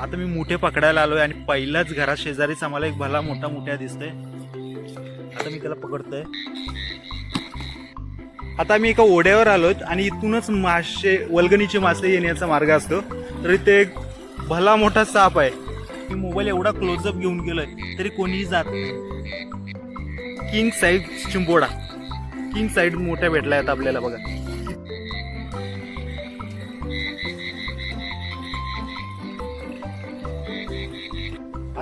आता मी मोठे पकडायला आलोय आणि पहिल्याच घरा शेजारीच आम्हाला एक भला मोठा मोठ्या दिसतोय. आता मी त्याला पकडतोय. आता मी एका ओढ्यावर आलोय आणि इथूनच मासे वल्गणीचे मासे येण्याचा मार्ग असतो. तर इथे एक भला मोठा साप आहे. मी मोबाईल एवढा क्लोजअप घेऊन गेलोय तरी कोणीही जात नाही. किंग साईड चिंबोडा. किंग साईड मोठ्या भेटल्या आहेत आपल्याला बघा.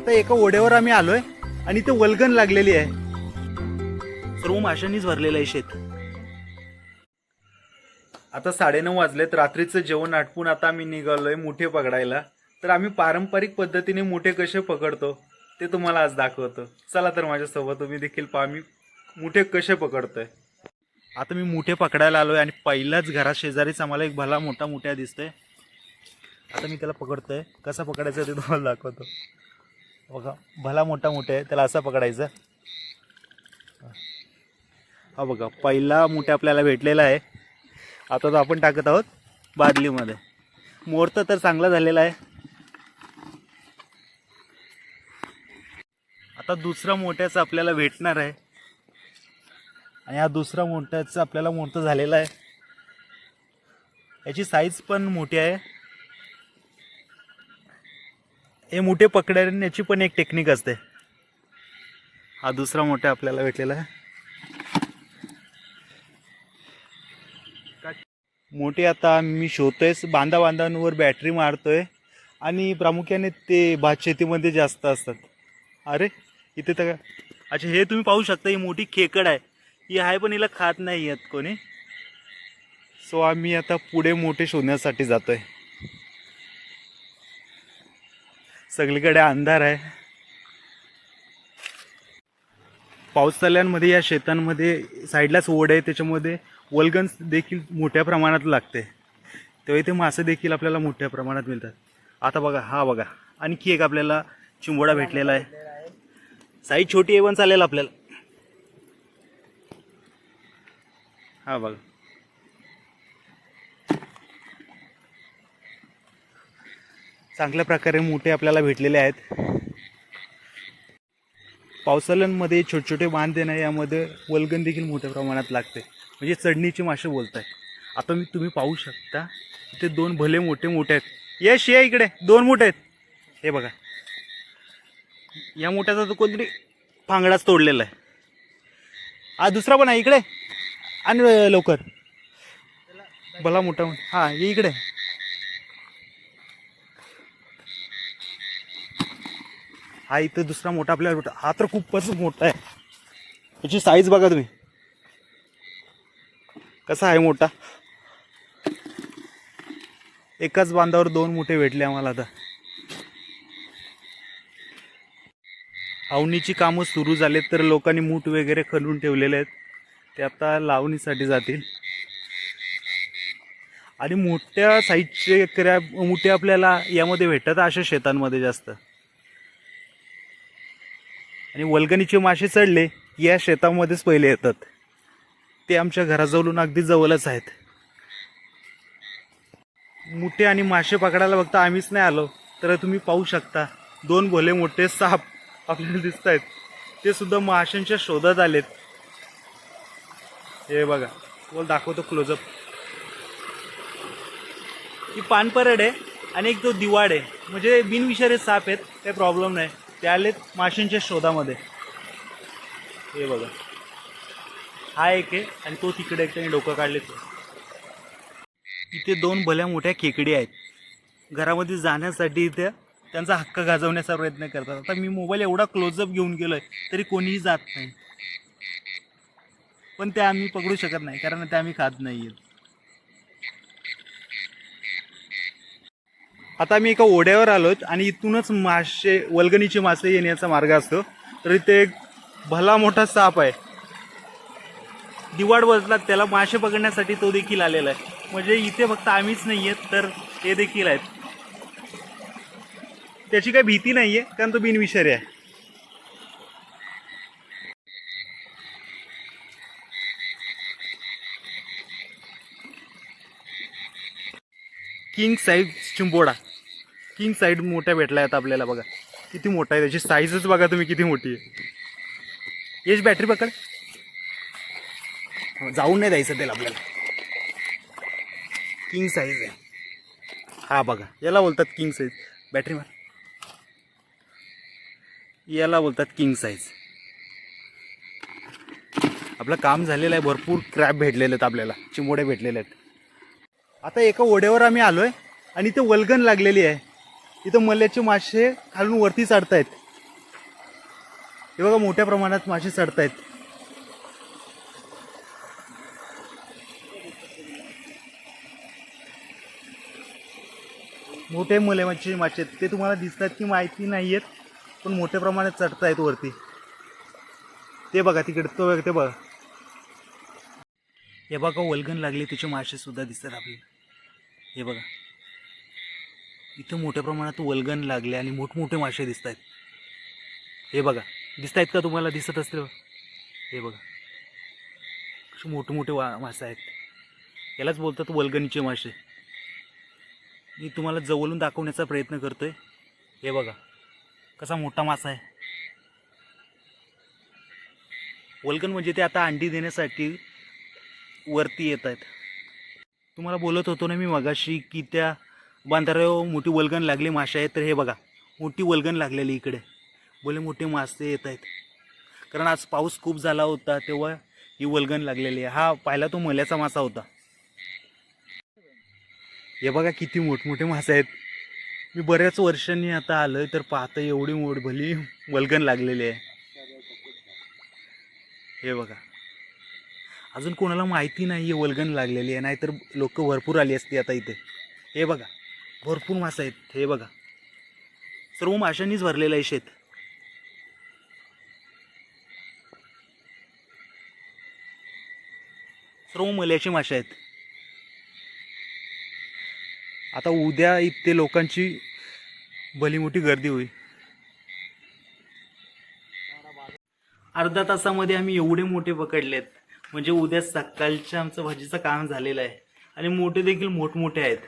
आता एका ओढ्यावर आम्ही आलोय आणि ते वलगण लागलेली आहे. सर्व माशांनीच भरलेलं आहे शेत. आता साडेनऊ वाजलेत रात्रीचं जेवण आटपून आता आम्ही निघालोय मुठे पकडायला. तर आम्ही पारंपरिक पद्धतीने मुठे कसे पकडतो ते तुम्हाला आज दाखवतो. चला तर माझ्यासोबत तुम्ही देखील पहा मी मुठे कसे पकडतोय. आता मी मुठे पकडायला आलोय आणि पहिल्याच घरा शेजारीच आम्हाला एक भला मोठा मुठ्या दिसतोय. आता मी त्याला पकडतोय. कसा पकडायचा ते तुम्हाला दाखवतो. बघा भला मोठा मोठा आहे त्याला असा पकडायचा. हा बघा पहिला मोठा आपल्याला भेटलेला आहे. आता तो आपण टाकत आहोत बादलीमध्ये. मोर्त तर चांगला झालेला आहे. आता दुसरा मोठ्याचं आपल्याला भेटणार आहे. आणि हा दुसरा मोठ्याचं आपल्याला मोठं झालेला आहे. याची साईज पण मोठी आहे. हे मोठे पकडण्याची पण एक टेक्निक असते. हा दुसरा मोठा आपल्याला भेटलेला आहे. मोठे आता मी शोधतोय बांधा बांधांवर बॅटरी मारतोय आणि प्रामुख्याने ते भात शेतीमध्ये जास्त असतात. अरे इथे तर अच्छा हे तुम्ही पाहू शकता ही मोठी खेकड आहे. ही आहे पण हिला खात नाही आहेत कोणी. सो आम्ही आता पुढे मोठे शोधण्यासाठी जातोय. सगळीकडे अंधार आहे. पाऊस या शेतांमध्ये साईडलाच ओढ आहे त्याच्यामध्ये वलगन्स देखील मोठ्या प्रमाणात लागते. तेव्हा इथे मासे देखील आपल्याला मोठ्या प्रमाणात मिळतात. आता बघा हा बघा आणखी एक आपल्याला चिंबोडा भेटलेला आहे. साईज छोटी आहे पण चालेल आपल्याला. हा बघा. चांगल्या प्रकारे मोठे आपल्याला भेटलेले आहेत. पावसाळ्यांमध्ये छोटे छोटे बांध देणं यामध्ये वलगण देखील मोठ्या प्रमाणात लागते. म्हणजे चढणीचे मासे बोलत आहे आता मी तुम्ही पाहू शकता इथे दोन भले मोठे मोठे आहेत. यश या इकडे. दोन मोठे आहेत. हे बघा. या मोठ्याचा तर कोणतरी फांगडाच तोडलेला आहे. हा दुसरा पण आहे इकडे. आणि लवकर. भला मोठा हा ये इकडे. हा इथं दुसरा मोठा आपल्याला भेटतो हा तर खूपच मोठा आहे. याची साईज बघा तुम्ही. कसा आहे मोठा? एकाच बांधावर दोन मोठे भेटले आम्हाला आता. अवनीची कामं सुरू झालेत तर लोकांनी मूठ वगैरे खणून ठेवलेले आहेत. ते आता लावणीसाठी जातील. आणि मोठ्या साईजचे क्रॅब मोठे आपल्याला यामध्ये भेटतात अशा शेतांमध्ये जास्त. आणि वल्गणीचे मासे चढले या शेतामध्येच पहिले येतात. ते आमच्या घराजवळून अगदी जवळच आहेत. मोठे आणि मासे पकडायला फक्त आम्हीच नाही आलो तर तुम्ही पाहू शकता. दोन भोले मोठे साप आपल्याला दिसत आहेत. ते सुद्धा माशांच्या शोधात आलेत. हे बघा बोल दाखवतो क्लोजअप ही पानपरड आहे आणि एक तो दिवाड. आहे म्हणजे बिनविषारी साप आहेत काही प्रॉब्लेम नाही. ते आलेत माशांच्या शोधामध्ये. हे बघा. हा एक आहे आणि तो तिकडे एक त्यांनी डोकं काढले तो इथे दोन भल्या मोठ्या खेकडी आहेत. घरामध्ये जाण्यासाठी इथे त्यांचा हक्क गाजवण्याचा प्रयत्न करतात. आता मी मोबाईल एवढा क्लोजअप घेऊन गेलो आहे तरी कोणीही जात नाही. पण ते आम्ही पकडू शकत नाही कारण ते आम्ही खात नाही आता मी एका ओढ्यावर आलोत आणि इथूनच मासे वल्गणीचे मासे येण्याचा मार्ग असतो. तर इथे एक भला मोठा साप आहे. दिवाड बसला त्याला मासे पकडण्यासाठी तो देखील आलेला आहे. म्हणजे इथे फक्त आम्हीच नाही आहेत तर ते देखील आहेत. त्याची काही भीती नाही आहे कारण तो बिनविषारी आहे. किंग साईज चिंबोडा. किंग साईड मोठ्या भेटल्या आहेत आपल्याला बघा. किती मोठा आहे त्याची साईजच बघा तुम्ही किती मोठी आहे. येस बॅटरी पकड. जाऊन नाही द्यायचं त्याला आपल्याला. किंग साईज आहे. हा बघा. याला बोलतात किंग साईज बॅटरी मार याला बोलतात किंग साईज आपलं काम झालेलं आहे. भरपूर क्रॅप भेटलेले आहेत आपल्याला. चिमोडे भेटलेले आहेत. आता एका ओढ्यावर आम्ही आलो आहे आणि ते वलगण लागलेली आहे. इथं मल्ल्याचे मासे खालून वरती चढतायत. हे बघा मोठ्या प्रमाणात मासे चढतायत. मोठे मलेमाचे मासे आहेत. ते तुम्हाला दिसतात की माहिती नाही आहेत पण मोठ्या प्रमाणात चढतायत वरती. ते बघा तिकडे तो बघा, ते बघा. हे बघा वलगण लागले त्याचे मासे सुद्धा दिसतात आपले हे बघा. इथं मोठ्या प्रमाणात वलगन लागले आणि मोठमोठे मासे दिसत आहेत हे बघा दिसत आहेत का तुम्हाला? दिसत असते हे बघा. असे मोठे मोठे वा मासे आहेत. यालाच बोलतात वलगणीचे मासे. मी तुम्हाला जवळून दाखवण्याचा प्रयत्न करतोय. हे बघा कसा मोठा मासा आहे. वलगण म्हणजे ते आता अंडी देण्यासाठी वरती येत आहेत तुम्हाला बोलत होतो ना मी मगाशी की त्या बांधाऱ्यावर हो, मोठी वलगण लागली मासे आहेत तर हे बघा मोठी वलगण लागलेली इकडे. बोले मोठे मासे येत आहेत. कारण आज पाऊस खूप झाला होता तेव्हा ही वलगण लागलेली आहे. हा पाहिला तो मल्याचा मासा होता. हे बघा किती मोठमोठे मासे आहेत. मी बऱ्याच वर्षांनी आता आलोय तर पाहता एवढी मोठ भली वल्गन लागलेली आहे. हे बघा. अजून कोणाला माहिती नाही आहे वलगण लागलेली आहे. नाहीतर लोक भरपूर आली असती आता इथे. हे बघा. भरपूर मासे आहेत. हे बघा. सर्व माशांनीच भरलेलं आहे शेत. सर्व मल्याचे मासे आहेत. आता उद्या इथे लोकांची भली मोठी गर्दी होईल. अर्धा तासामध्ये आम्ही एवढे मोठे पकडलेत. म्हणजे उद्या सकाळच्या आमचं भाजीचं काम झालेलं आहे. आणि मोठे देखील मोठमोठे आहेत.